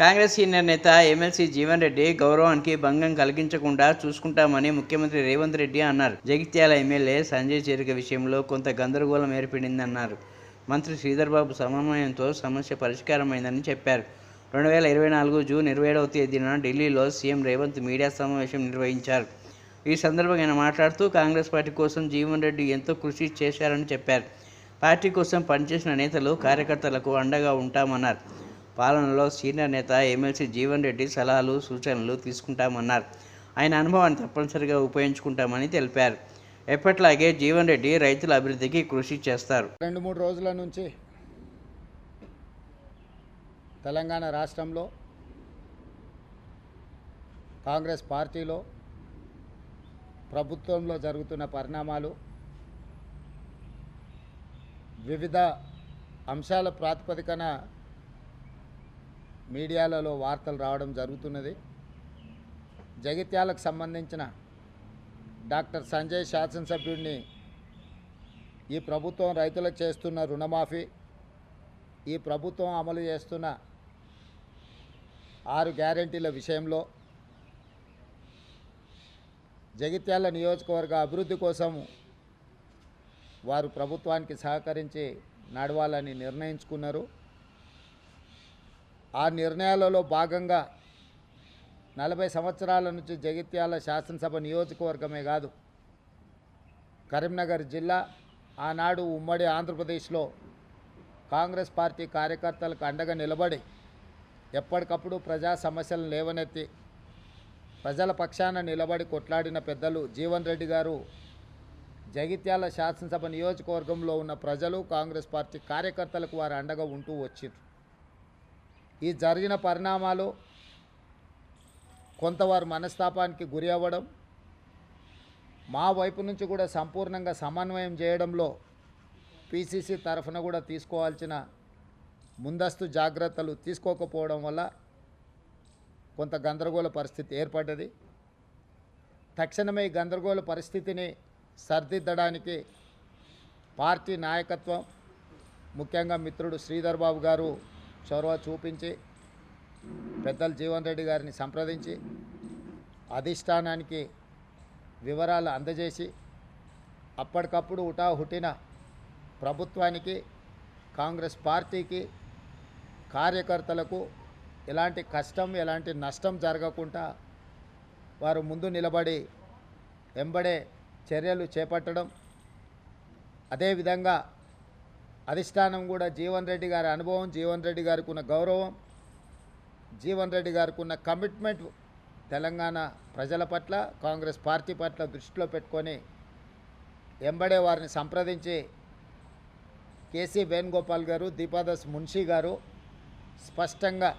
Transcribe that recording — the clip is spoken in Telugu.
కాంగ్రెస్ సీనియర్ నేత ఎమ్మెల్సీ జీవన్ రెడ్డి గౌరవానికి భంగం కలిగించకుండా చూసుకుంటామని ముఖ్యమంత్రి రేవంత్ రెడ్డి అన్నారు. జగిత్యాల ఎమ్మెల్యే సంజయ్ చేరిక విషయంలో కొంత గందరగోళం ఏర్పడిందన్నారు. మంత్రి శ్రీధర్బాబు సమన్వయంతో సమస్య పరిష్కారమైందని చెప్పారు. రెండు వేల ఇరవై నాలుగు జూన్ ఇరవై ఏడవ తేదీన ఢిల్లీలో సీఎం రేవంత్ మీడియా సమావేశం నిర్వహించారు. ఈ సందర్భంగా ఆయన మాట్లాడుతూ కాంగ్రెస్ పార్టీ కోసం జీవన్ రెడ్డి ఎంతో కృషి చేశారని చెప్పారు. పార్టీ కోసం పనిచేసిన నేతలు కార్యకర్తలకు అండగా ఉంటామన్నారు. పాలనలో సీనియర్ నేత ఎమ్మెల్సీ జీవన్ రెడ్డి సలహాలు సూచనలు తీసుకుంటామన్నారు. ఆయన అనుభవాన్ని తప్పనిసరిగా ఉపయోగించుకుంటామని తెలిపారు. ఎప్పట్లాగే జీవన్ రెడ్డి రైతుల అభివృద్ధికి కృషి చేస్తారు. రెండు మూడు రోజుల నుంచి తెలంగాణ రాష్ట్రంలో కాంగ్రెస్ పార్టీలో ప్రభుత్వంలో జరుగుతున్న పరిణామాలు వివిధ అంశాల ప్రాతిపదికన మీడియాలలో వార్తలు రావడం జరుగుతున్నది. జగిత్యాలకు సంబంధించిన డాక్టర్ సంజయ్ శాసనసభ్యుడిని ఈ ప్రభుత్వం రైతులకు చేస్తున్న రుణమాఫీ ఈ ప్రభుత్వం అమలు చేస్తున్న ఆరు గ్యారెంటీల విషయంలో జగిత్యాల నియోజకవర్గ అభివృద్ధి కోసం వారు ప్రభుత్వానికి సహకరించి నడవాలని నిర్ణయించుకున్నారు. ఆ నిర్ణయాలలో భాగంగా నలభై సంవత్సరాల నుంచి జగిత్యాల శాసనసభ నియోజకవర్గమే కాదు కరీంనగర్ జిల్లా ఆనాడు ఉమ్మడి ఆంధ్రప్రదేశ్లో కాంగ్రెస్ పార్టీ కార్యకర్తలకు అండగా నిలబడి ఎప్పటికప్పుడు ప్రజా సమస్యలను లేవనెత్తి ప్రజల పక్షాన నిలబడి కొట్లాడిన పెద్దలు జీవన్ రెడ్డి గారు జగిత్యాల శాసనసభ నియోజకవర్గంలో ఉన్న ప్రజలు కాంగ్రెస్ పార్టీ కార్యకర్తలకు వారు అండగా ఉంటూ వచ్చారు ఈ జరిగిన పరిణామాలు కొంతవారు మనస్తాపానికి గురి అవ్వడం మా వైపు నుంచి కూడా సంపూర్ణంగా సమన్వయం చేయడంలో పిసిసి తరఫున కూడా తీసుకోవాల్సిన ముందస్తు జాగ్రత్తలు తీసుకోకపోవడం వల్ల కొంత గందరగోళ పరిస్థితి ఏర్పడ్డది. తక్షణమే ఈ గందరగోళ పరిస్థితిని సరిదిద్దడానికి పార్టీ నాయకత్వం ముఖ్యంగా మిత్రుడు శ్రీధర్ బాబు గారు చొరవ చూపించి పెద్దలు జీవన్ రెడ్డి గారిని సంప్రదించి అధిష్టానానికి వివరాలు అందజేసి అప్పటికప్పుడు హుటాహుటిన ప్రభుత్వానికి కాంగ్రెస్ పార్టీకి కార్యకర్తలకు ఎలాంటి కష్టం ఎలాంటి నష్టం జరగకుండా వారు ముందు నిలబడి వెంబడే చర్యలు చేపట్టడం అదేవిధంగా అధిష్టానం కూడా జీవన్ రెడ్డి గారి అనుభవం జీవన్ రెడ్డి గారికి ఉన్న గౌరవం జీవన్ రెడ్డి గారికి ఉన్న కమిట్మెంట్ తెలంగాణ ప్రజల పట్ల కాంగ్రెస్ పార్టీ పట్ల దృష్టిలో పెట్టుకొని ఎంబడే వారిని సంప్రదించి కేసీ వేణుగోపాల్ గారు దీపాదాస్ మున్షి గారు స్పష్టంగా